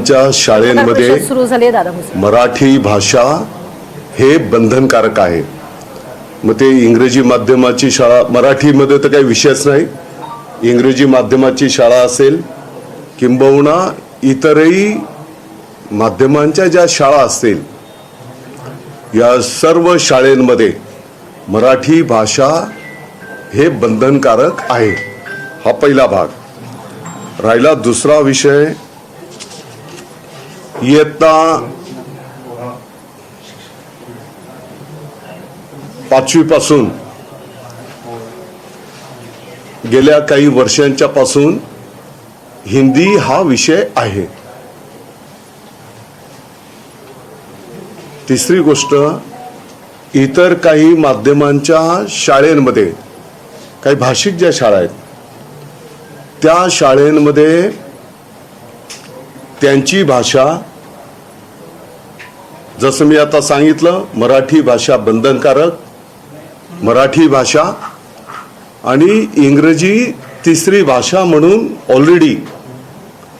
च्या शाळेमध्ये मराठी भाषा हे बंधनकारक आहे. मग ते इंग्रजी माध्यमाची शाळा मराठीमध्ये तर काही विषयच नाही. इंग्रजी माध्यमाची शाळा असेल किंबहुना इतरही माध्यमांच्या ज्या शाळा असतील या सर्व शाळेंमध्ये मराठी भाषा हे बंधनकारक आहे. हा पहिला भाग. राहिला दुसरा विषय. इयत्ता पाचवीपासून गेल्या काही वर्षांच्या पासून हिंदी हा विषय आहे. तिसरी गोष्ट इतर काही माध्यमांच्या शाळेमध्ये काही भाषिक ज्या शाळा आहेत त्या शाळेमध्ये त्यांची भाषा जसं मी आता सांगितलं मराठी भाषा बंधनकारक मराठी भाषा आणि इंग्रजी तिसरी भाषा म्हणून ऑलरेडी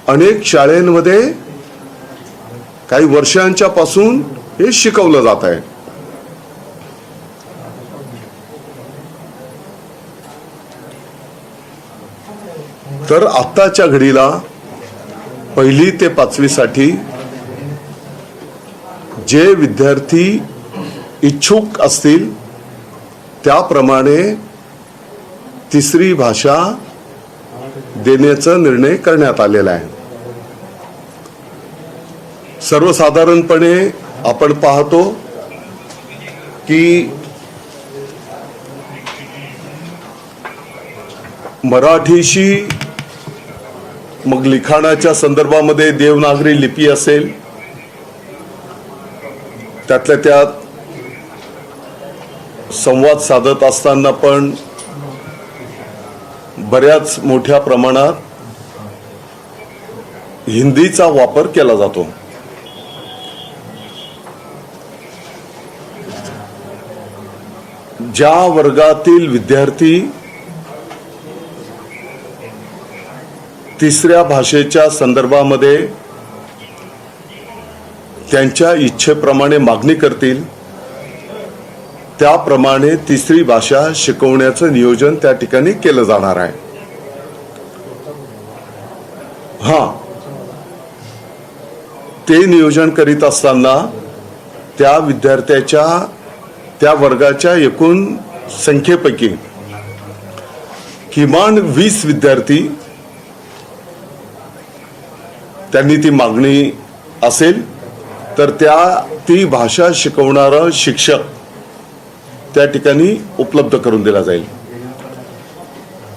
अनेक शाळेंमध्ये काही वर्षांच्या पासून हे शिकवलं जात आहे. तर आत्ताच्या घडीला पहिली ते पाचवीसाठी जे विद्यार्थी इच्छुक असतील त्याप्रमाणे तिसरी भाषा देण्याचा निर्णय करण्यात आलेला आहे. सर्वसाधारणपणे आपण पाहतो की मराठीशी मग लिखाणाच्या संदर्भामध्ये देवनागरी लिपी असेल त्यातल्या त्यात संवाद साधत असताना पण बऱ्याच मोठ्या प्रमाणात हिंदीचा वापर केला जातो. ज्या वर्गातील विद्यार्थी तिसऱ्या भाषेच्या संदर्भामध्ये त्यांच्या इच्छेप्रमाणे मागणी करतील. त्याप्रमाणे तिसरी भाषा शिकवण्याचं नियोजन त्या ठिकाणी केलं जाणार आहे. हा. ते नियोजन करीत असताना त्या विद्यार्थ्याच्या त्या वर्गाच्या एकूण संख्येपैकी किमान वीस विद्यार्थी त्यांनी ती मागणी असेल. तर त्या ती भाषा शिकवणारा शिक्षक त्या ठिकाणी उपलब्ध करून दिला जाईल.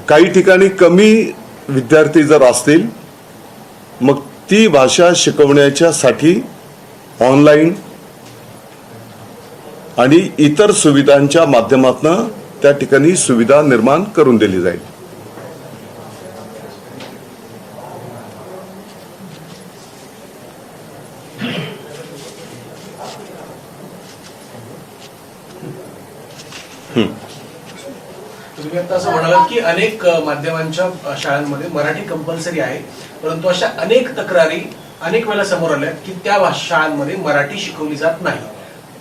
काही ठिकाणी कमी विद्यार्थी जर असतील मग ती भाषा शिकवण्याच्यासाठी ऑनलाईन आणि इतर सुविधांच्या माध्यमातून त्या ठिकाणी सुविधा निर्माण करून दिली जाईल तुम्ही आता असं म्हणालात की अनेक माध्यमांच्या शाळांमध्ये मराठी कंपल्सरी आहे. परंतु अशा अनेक तक्रारी अनेक वेळा समोर आल्या की त्या शाळांमध्ये मराठी शिकवली जात नाही.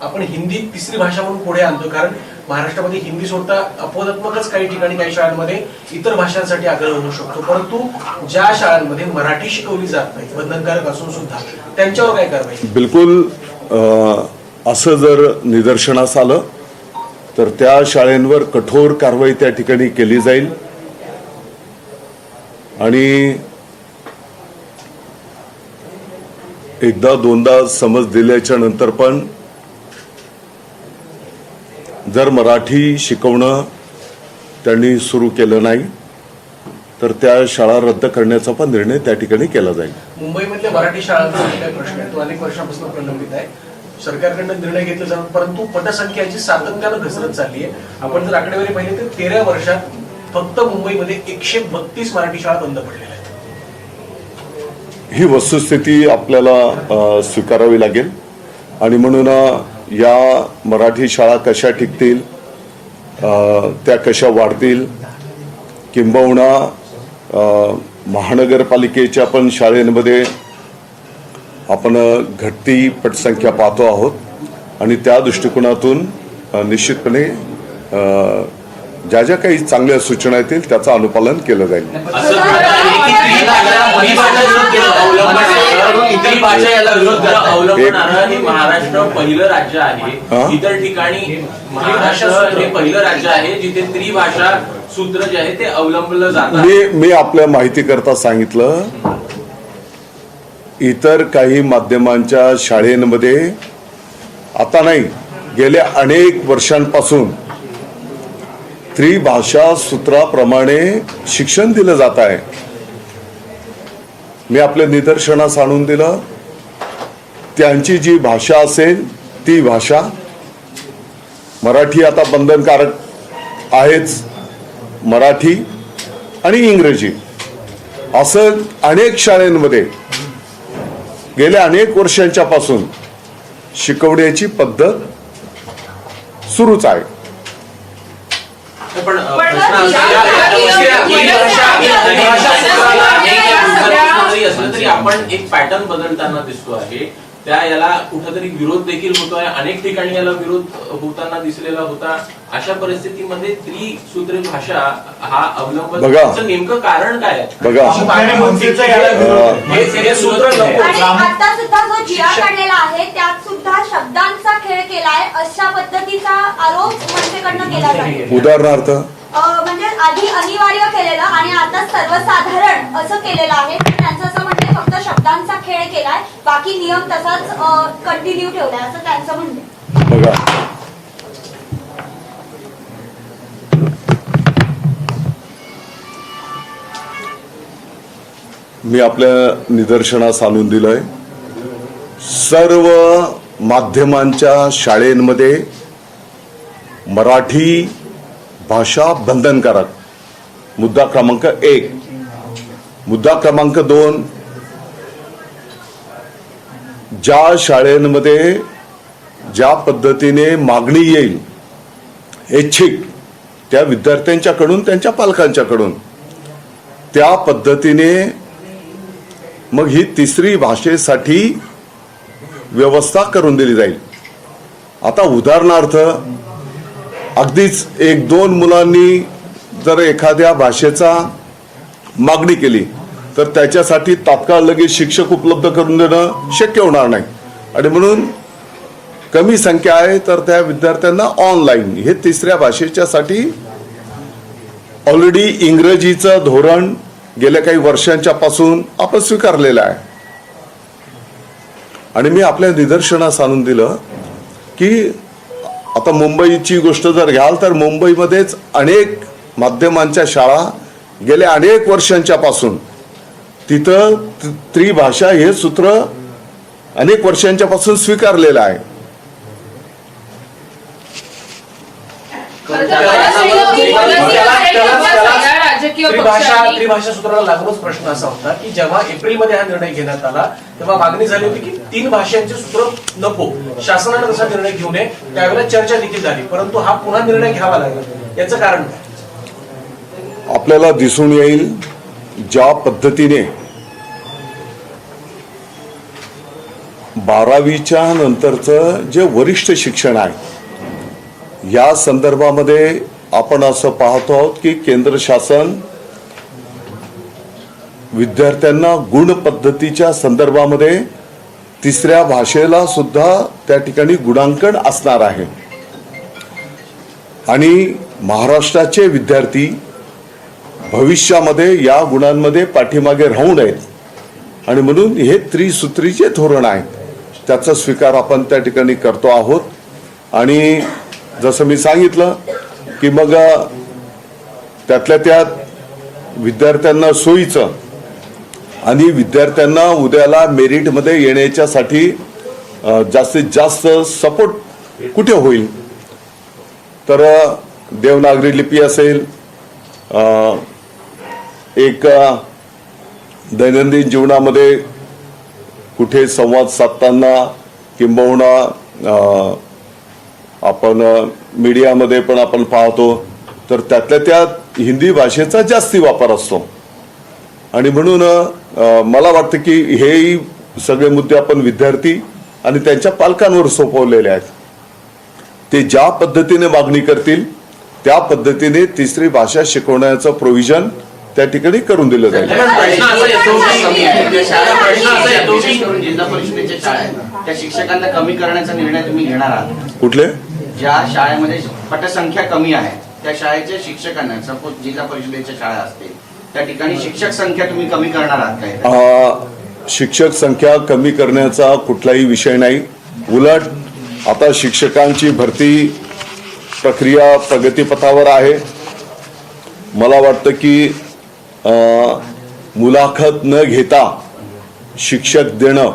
आपण हिंदी तिसरी भाषा म्हणून पुढे आणतो. कारण महाराष्ट्रामध्ये हिंदी सोडता अपवादात्मकच काही ठिकाणी काही शाळांमध्ये इतर भाषांसाठी आग्रह होऊ शकतो. परंतु ज्या शाळांमध्ये मराठी शिकवली जात नाही बंधनकारक असून सुद्धा त्यांच्यावर काय कारवाई? बिलकुल असं जर निदर्शनास आलं तर त्या शाळेंवर कठोर कारवाई त्या ठिकाणी केली जाईल. आणि एकदा दोनदा समज दिल्याच्या नंतर पण जर मराठी शिकवणं त्यांनी सुरू केलं नाही तर त्या शाळा रद्द करण्याचा पण निर्णय त्या ठिकाणी केला जाईल. मुंबईमधल्या मराठी शाळांचा प्रश्न आहे तो अनेक वर्षापासून प्रलंबित आहे. सरकारकडनं निर्णय घेतला जाऊन परंतु पटसंख्याची सातत्यानं घसरत चालली आहे. आपण जर आकडेवारी पाहिली तर तेरा वर्षात फक्त मुंबईमध्ये एकशे बत्तीस मराठी शाळा बंद पडलेल्या आहेत. ही वस्तुस्थिती आपल्याला स्वीकारावी लागेल. आणि म्हणून या मराठी शाळा कशा टिकतील त्या कशा वाढतील किंबहुना महानगरपालिकेच्या पण शाळेमध्ये आपण घटती पटसंख्या पाहतो आहोत आणि त्या दृष्टिकोनातून निश्चितपणे ज्या ज्या काही चांगल्या सूचना येतील त्याचं अनुपालन केलं जाईल. महाराष्ट्र पहिलं राज्य? आहे. इतर ठिकाणी महाराष्ट्र हे पहिलं राज्य आहे जिथे त्रिभाषा सूत्र जे आहे ते अवलंबलं जातात मी मी आपल्या माहितीकरता सांगितलं इतर काही माध्यमांच्या शाळेमध्ये आता नाही गेल्या अनेक वर्षांपासून त्रिभाषा सूत्राप्रमाणे शिक्षण दिलं जात आहे. मी आपल्या निदर्शनास आणून दिलं त्यांची जी भाषा असेल ती भाषा मराठी आता बंधनकारक आहेच मराठी आणि इंग्रजी. असं अनेक शाळेंमध्ये गेल्या अनेक वर्षांच्या पासून शिकवण्याची पद्धत सुरूच आहे ही ही आपण एक पॅटर्न बदलताना दिसतो आहे त्या याला कुठेतरी विरोध देखील होतोय. अनेक ठिकाणी याला विरोध होताना दिसलेला होता. अशा परिस्थितीमध्ये त्रिसूत्री भाषा हा अवलंब बघा. त्याचं नेमकं कारण काय आता सुद्धा जो जिया काढलेला आहे त्यात सुद्धा शब्दांचा खेळ केलाय. अशा पद्धतीचा आरोप मनसेकडनं केला जातो उदाहरणार्थ? म्हणजे आधी अनिवार्य केलेलं आणि आता सर्वसाधारण असं केलेलं आहे. त्यांचं असं म्हणजे फक्त शब्दांचा खेळ केलाय बाकी नियम तसाच कंटिन्यू ठेवलाय असं त्यांचं म्हणणे बघा. मी आपल्या निदर्शनास आणून दिलंय. सर्व माध्यमांच्या शाळेमध्ये मराठी भाषा बंधनकारक. मुद्दा क्रमांक एक. मुद्दा क्रमांक दोन. ज्या शाळेंमध्ये ज्या पद्धतीने मागणी येईल ऐच्छिक त्या विद्यार्थ्यांच्याकडून त्यांच्या पालकांच्याकडून त्या पद्धतीने मग ही तिसरी भाषेसाठी व्यवस्था करून दिली जाईल. आता उदाहरणार्थ अगदीच एक दोन मुलांनी जर एखाद्या भाषेचा मागणी केली तर त्याच्यासाठी तात्काळ लगेच शिक्षक उपलब्ध करून देणं शक्य होणार नाही. आणि म्हणून कमी संख्या आहे तर त्या विद्यार्थ्यांना ऑनलाईन हे तिसऱ्या भाषेच्यासाठी ऑलरेडी इंग्रजीचं धोरण गेल्या काही वर्षांच्या पासून आपण स्वीकारलेलं आहे. आणि मी आपल्या निदर्शनास आणून दिलं की आता मुंबईची गोष्ट जर घ्याल तर मुंबईमध्येच अनेक माध्यमांच्या शाळा गेल्या अनेक वर्षांच्या पासून. तिथं त्रिभाषा हे सूत्र अनेक वर्षांच्या पासून स्वीकारलेलं आहे खरं तर मला सांगितलं, मला सांगितलं, त्रिभाषा पक्षांनी त्रिभाषा सूत्राला लागूनच प्रश्न असा होता की जेव्हा एप्रिलमध्ये हा निर्णय घेण्यात आला तेव्हा मागणी झाली होती की तीन भाषांचे सूत्र नको. शासनाने तसा निर्णय घेऊ नये. त्यावेळेला चर्चा देखील झाली. परंतु हा पुन्हा निर्णय घ्यावा लागला. याचं कारण काय? आपल्याला दिसून येईल ज्या पद्धतीने बारावीच्या नंतरचं जे वरिष्ठ शिक्षण आहे या संदर्भामध्ये आपण असं पाहतो आहोत की केंद्र शासन विद्यार्थ्यांना गुण पद्धतीच्या संदर्भामध्ये तिसऱ्या भाषेला सुद्धा त्या ठिकाणी गुणांकन असणार आहे. आणि महाराष्ट्राचे विद्यार्थी भविष्यामध्ये या गुणांमध्ये पाठीमागे राहू नयेत. आणि म्हणून हे त्रिसूत्रीचे धोरण आहे. त्याचा स्वीकार आपण त्या ठिकाणी करतो आहोत. आणि जसं मी सांगितलं की मग त्यातल्या त्यात विद्यार्थ्यांना सोयीचं आणि विद्यार्थ्यांना उद्याला मेरिटमध्ये येण्याच्यासाठी जास्तीत जास्त सपोर्ट कुठे होईल? तर देवनागरी लिपी असेल एक दैनंदिन जीवनामध्ये कुठे संवाद साधताना किंबहुना आपण मीडियामध्ये पण आपण पाहतो तर त्यातल्या त्यात हिंदी भाषेचा जास्ती वापर असतो. आणि म्हणून मला वाटतं की हे सगळे मुद्दे आपण विद्यार्थी आणि त्यांच्या पालकांवर सोपवलेले आहेत. ते ज्या पद्धतीने मागणी करतील त्या पद्धतीने तिसरी भाषा शिकवण्याचं प्रोव्हिजन त्या ठिकाणी करून दिलं जाईल. पण प्रश्न असा येतो कमी आहे. की शाळा प्रश्न असा येतो विशेष की करून जिल्हा परिषदेच्या शाळा आहेत. त्या शिक्षकांना कमी करण्याचा निर्णय तुम्ही घेणार आहात. कुठले? ज्या शाळेमध्ये पटसंख्या कमी आहे त्या शाळेच्या शिक्षकांना सपोज जिल्हा परिषदेच्या शाळा असतील त्या ठिकाणी शिक्षक संख्या तुम्ही कमी करणार आहात काय? शिक्षक संख्या कमी करण्याचा कुठलाही विषय नाही. उलट आता शिक्षकांची भरती प्रक्रिया प्रगतीपथावर आहे. मला वाटतं की मुलाखत न घेता शिक्षक देणं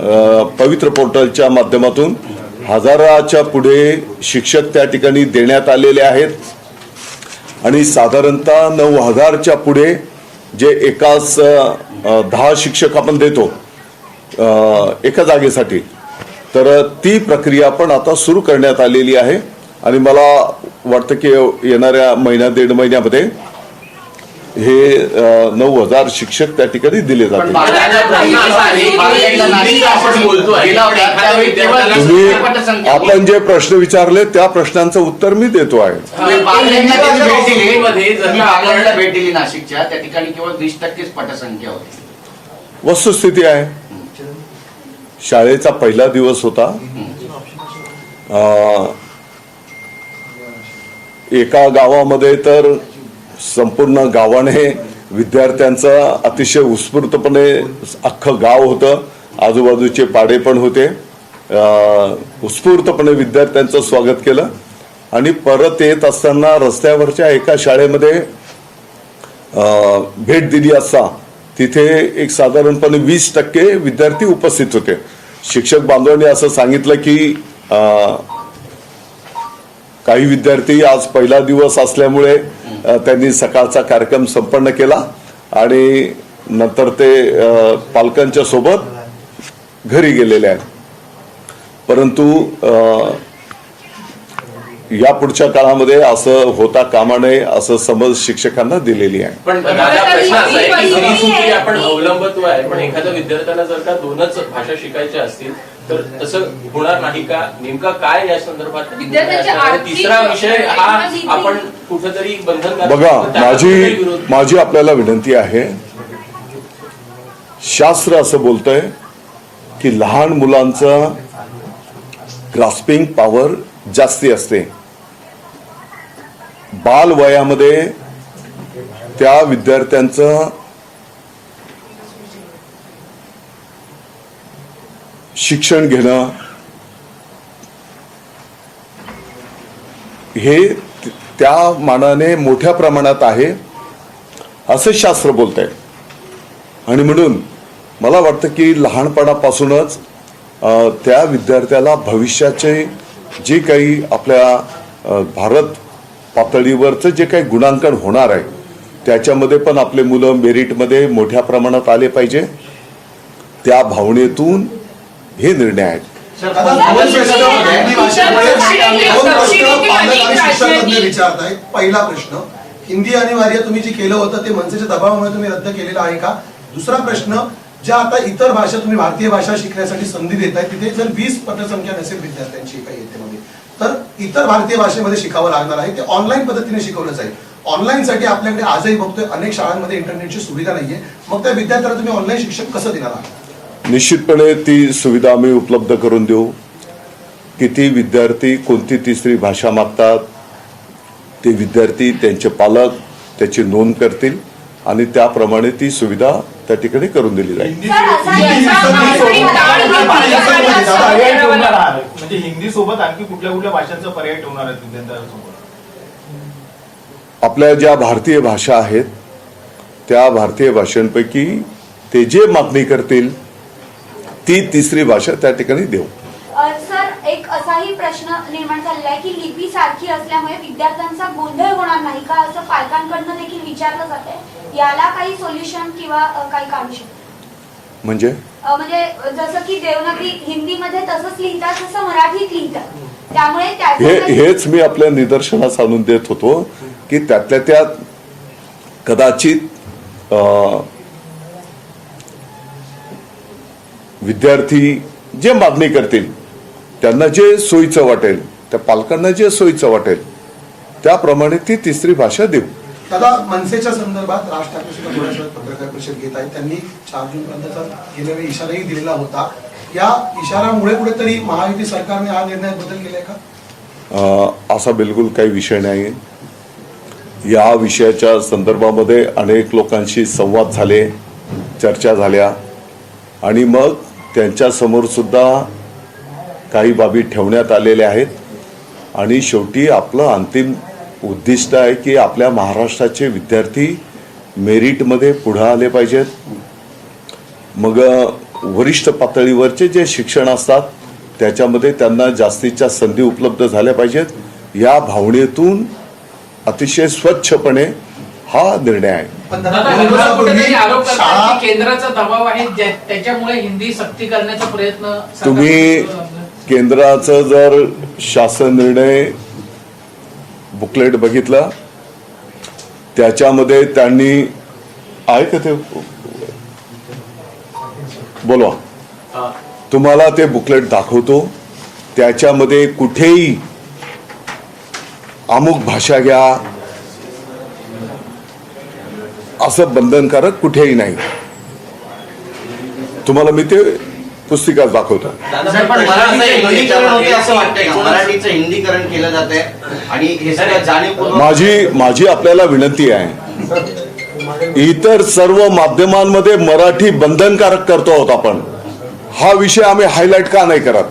पवित्र पोर्टलच्या माध्यमातून हजाराच्या पुढे शिक्षक त्या ठिकाणी देण्यात आलेले आहेत. आणि साधारणतः नऊ हजारच्या पुढे जे एकाच दहा शिक्षक आपण देतो एका जागेसाठी. तर ती प्रक्रिया पण आता सुरू करण्यात आलेली आहे. आणि मला वाटतं की येणाऱ्या महिन्या दीड महिन्यामध्ये हे नऊ हजार शिक्षक त्या ठिकाणी दिले विद्यार्थ्याला तुम्ही. आपण जे प्रश्न विचारले त्या प्रश्नांचं उत्तर मी देतो आहे. भेट दिली. नाशिकच्या त्या ठिकाणी केवळ वीस टक्केच पटसंख्या होती. वस्तुस्थिती आहे. शाळेचा पहिला दिवस होता. एका गावामध्ये तर संपूर्ण गावाने विद्यार्थ्यांचं अतिशय उत्स्फूर्तपणे अख्खं गाव होतं. आजूबाजूचे पाडे पण होते. उत्स्फूर्तपणे विद्यार्थ्यांचं स्वागत केलं. आणि परत येत असताना रस्त्यावरच्या एका शाळेमध्ये भेट दिली असता तिथे एक साधारणपणे वीस टक्के विद्यार्थी उपस्थित होते. शिक्षक बांधवांनी असं सांगितलं की काही विद्यार्थी आज पहिला दिवस असल्यामुळे त्यांनी सकाळचा कार्यक्रम संपन्न केला आणि नंतर ते पालकांच्या सोबत घरी गेलेले आहेत. परंतु या पुढच्या काळामध्ये असं होता कामा नये असं समज शिक्षकांना दिलेली आहे. पण दादा प्रश्न असा आहे की त्रिसूत्री आपण अवलंबत्व आहे पण एखाद्या विद्यार्थ्याला जर का दोनच भाषा शिकायच्या असतील तर तसं होणार नाही का? नेमका काय या संदर्भात तिसरा विषय हा आपण कुठेतरी बंधनकारक बघा माझी माझी आपल्याला विनंती आहे शास्त्र असं बोलतंय की लहान मुलांचं ग्रास्पिंग पॉवर जास्ती असते. बाल वयामध्ये त्या विद्यार्थ्यांचं शिक्षण घेणं हे त्या मानाने मोठ्या प्रमाणात आहे असं शास्त्र बोलत आहे आणि म्हणून मला वाटतं की लहानपणापासूनच त्या विद्यार्थ्याला भविष्याचे जे काही आपल्या भारत पातळीवरचं जे काही गुणांकन होणार आहे त्याच्यामध्ये पण आपले मुलं मेरिटमध्ये मोठ्या प्रमाणात आले पाहिजे. त्या भावनेतून हे निर्णय आहेत. पहिला प्रश्न हिंदी अनिवार्य तुम्ही जे केलं होतं ते मनसेच्या दबावामुळे तुम्ही रद्द केलेलं आहे का? दुसरा प्रश्न ज्या आता इतर भाषा तुम्ही भारतीय भाषा शिकण्यासाठी संधी देत आहे तिथे जर वीस पटसंख्या नसेल विद्यार्थ्यांची एका येतेमध्ये तर इतर भारतीय भाषेमध्ये शिकावं लागणार आहे. ते ऑनलाईन पद्धतीने शिकवलं जाईल ऑनलाईन साठी आपल्याकडे आजही बघतोय अनेक शाळांमध्ये इंटरनेटची सुविधा नाहीये. मग त्या विद्यार्थ्याला तुम्ही ऑनलाईन शिक्षण कसं देणार आहात? निश्चितपणे ती सुविधा आम्ही उपलब्ध करून देऊ. किती विद्यार्थी कोणती तिसरी भाषा मागतात ते विद्यार्थी त्यांचे पालक त्याची नोंद करतील आणि त्याप्रमाणे ती सुविधा त्या ठिकाणी करून दिली जाईल. हिंदी सोबत आणखी कुठल्या कुठल्या भाषांचा पर्याय ठेवणार आपल्या ज्या भारतीय भाषा आहेत त्या भारतीय भाषांपैकी ते जे मागणी करतील ती तिसरी भाषा त्या ठिकाणी देऊ. सर एक असाही प्रश्न निर्माण झालेला आहे की लिपी सारखी असल्यामुळे विद्यार्थ्यांचा गोंधळ होणार नाही का? असं पालकांकडनं देखील विचारलं जात याला काही सोल्युशन किंवा काही काढू शकतो? म्हणजे? म्हणजे जसं की देवनागरी हिंदीमध्ये तसंच लिहितात तसं मराठीत लिहितात. त्यामुळे हे हेच मी आपल्या निदर्शनास आणून देत होतो की त्यातल्या त्यात कदाचित विद्यार्थी जे मागणी करतील त्यांना जे सोयीचं वाटेल त्या पालकांना जे सोयीचं वाटेल त्याप्रमाणे ती तिसरी भाषा देऊ. दादा मनसेच्या संदर्भात राज ठाकरे सुद्धा पत्रकार परिषद घेत आहेत. त्यांनी चार जून पर्यंतचा गेल्या वेळी इशाराही दिलेला होता. या इशारामुळे कुठेतरी महायुती सरकारने हा निर्णय बदल केलाय का? असा बिलकुल काही विषय नाही या विषयाच्या संदर्भामध्ये अनेक लोकांशी संवाद झाले चर्चा झाल्या. आणि मग त्यांच्यासमोर सुद्धा काही बाबी ठेवण्यात आलेल्या आहेत. आणि शेवटी आपलं अंतिम उद्दिष्ट आहे की आपल्या महाराष्ट्राचे विद्यार्थी मेरिटमध्ये पुढं आले पाहिजेत. मग वरिष्ठ पातळीवरचे जे शिक्षण असतात त्याच्यामध्ये त्यांना जास्तीच्या संधी उपलब्ध झाल्या पाहिजेत. या भावनेतून अतिशय स्वच्छपणे हा निर्णय आहे. पण दादा दोन विरोधक दिवसापूर्वी कुठेतरी आरोप करतात शाळा की केंद्राचा दबाव आहे ज्या- त्याच्यामुळे हिंदी सक्ती करण्याचा प्रयत्न सरकार तुम्ही करतं आपलं. केंद्राचं जर शासन निर्णय बुकलेट बघितलं त्याच्यामध्ये त्यांनी आहे का ते? बोलवा. तुम्हाला ते बुकलेट दाखवतो. त्याच्यामध्ये कुठेही अमुक भाषा घ्या असं बंधनकारक कुठेही नाही. तुम्हाला मी ते पुस्तिकाच दाखवतो. हे माझी माझी आपल्याला विनंती आहे. इतर सर्व माध्यमांमध्ये मराठी बंधनकारक करतो आहोत आपण. हा विषय आम्ही हायलाइट का नाही करत?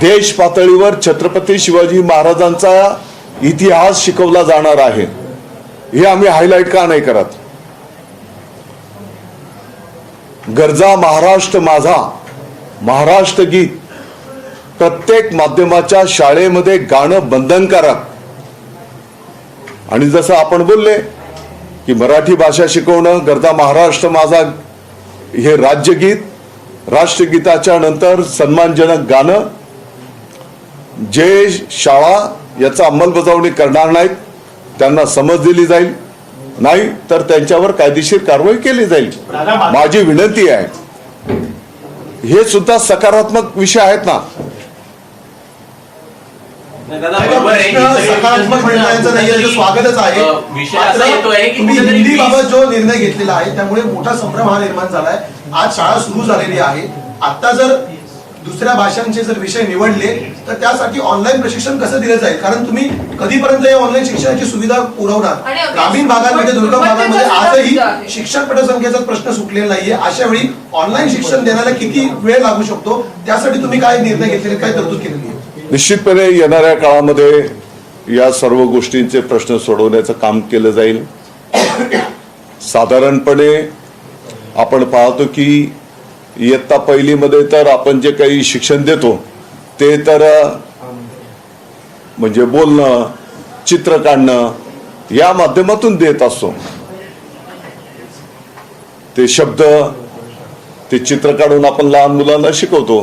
देश पातळीवर छत्रपती शिवाजी महाराजांचा इतिहास शिकवला जाणार आहे. हे आम्ही हायलाइट का नाही करत? गरजा महाराष्ट्र माझा. महाराष्ट्र गीत. प्रत्येक माध्यमाच्या शाळेमध्ये गाणं बंधनकारक आणि जसं आपण बोलले की मराठी भाषा शिकवणं गरजा महाराष्ट्र माझा हे राज्यगीत राष्ट्रगीताच्या नंतर सन्मानजनक गाणं जे शाळा याचा अंमलबजावणी करणार नाहीत. त्यांना समज दिली जाईल. नाही तर त्यांच्यावर कायदेशीर कारवाई केली जाईल. माझी विनंती आहे. हे सुद्धा सकारात्मक विषय आहेत ना. स्वागतच आहे जो निर्णय घेतलेला आहे त्यामुळे मोठा संभ्रम हा निर्माण झालाय. आज शाळा सुरू झालेली आहे. आता जर दुसऱ्या भाषांचे जर विषय निवडले तर त्यासाठी ऑनलाईन प्रशिक्षण कसं दिलं जाईल? कारण तुम्ही कधीपर्यंत या ऑनलाईन शिक्षणाची सुविधा पुरवणार? ग्रामीण भागांमध्ये दुर्गम भागांमध्ये आजही. शिक्षक पटसंख्येचा प्रश्न सुटलेला नाहीये. अशा वेळी ऑनलाईन शिक्षण देण्याला किती वेळ लागू शकतो? त्यासाठी तुम्ही काय निर्णय घेतलेले काय तरतूद केलेली आहे? निश्चितपणे येणाऱ्या काळामध्ये या सर्व गोष्टींचे प्रश्न सोडवण्याचं काम केलं जाईल. साधारणपणे आपण पाहतो की इयत्ता पहिलीमध्ये तर आपण जे काही शिक्षण देतो ते तर म्हणजे बोलणं चित्र काढणं या माध्यमातून देत असतो. ते शब्द ते चित्र काढून आपण लहान मुलांना शिकवतो.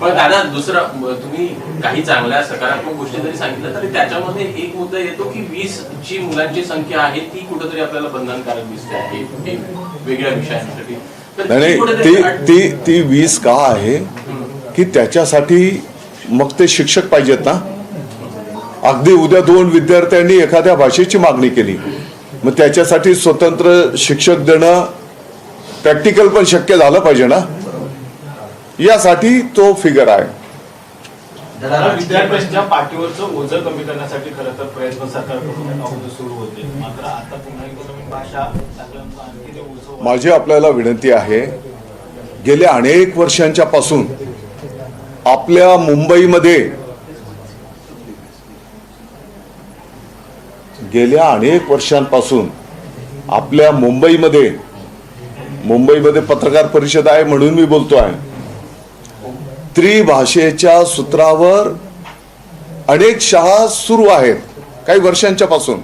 पण दादा दुसरं तुम्ही काही चांगल्या सकारात्मक गोष्टी जरी सांगितल्या तरी त्याच्यामध्ये एक मुद्दा येतो की वीस जी मुलांची संख्या आहे ती कुठेतरी आपल्याला बंधनकारक दिसते आहे वेगळ्या विषयांसाठी. नाही ती ती ती वीस का आहे की त्याच्यासाठी मग ते शिक्षक पाहिजेत ना? अगदी उद्या दोन विद्यार्थ्यांनी एखाद्या भाषेची मागणी केली मग त्याच्यासाठी स्वतंत्र शिक्षक देणं प्रॅक्टिकल पण शक्य झालं पाहिजे ना? यासाठी तो फिगर आहे. विद्यार्थ्यांच्या पाठीवरचं ओझं कमी करण्यासाठी खरं तर प्रयत्न सरकारकडून अगोदर सुरू होते. मात्र आता पुन्हा एकदा नवीन भाषा लागल्यानंतर आणखी ते ओझं वाढतं. माझी आपल्याला विनंती आहे गेल्या अनेक वर्षांच्या पासून आपल्या मुंबईमध्ये गेल्या अनेक वर्षांपासून आपल्या मुंबईमध्ये मुंबईमध्ये पत्रकार परिषद आहे म्हणून मी बोलतो आहे त्रिभाषेच्या सूत्रावर अनेक शाळा सुरू आहेत काही वर्षांच्या पासून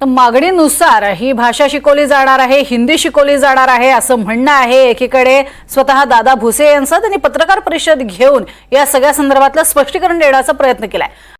मागणीनुसार ही भाषा शिकवली जाणार आहे हिंदी शिकवली जाणार आहे असं म्हणणं आहे. एकीकडे स्वतः दादा भुसे यांचं त्यांनी पत्रकार परिषद घेऊन या सगळ्या संदर्भातलं स्पष्टीकरण देण्याचा प्रयत्न केलाय.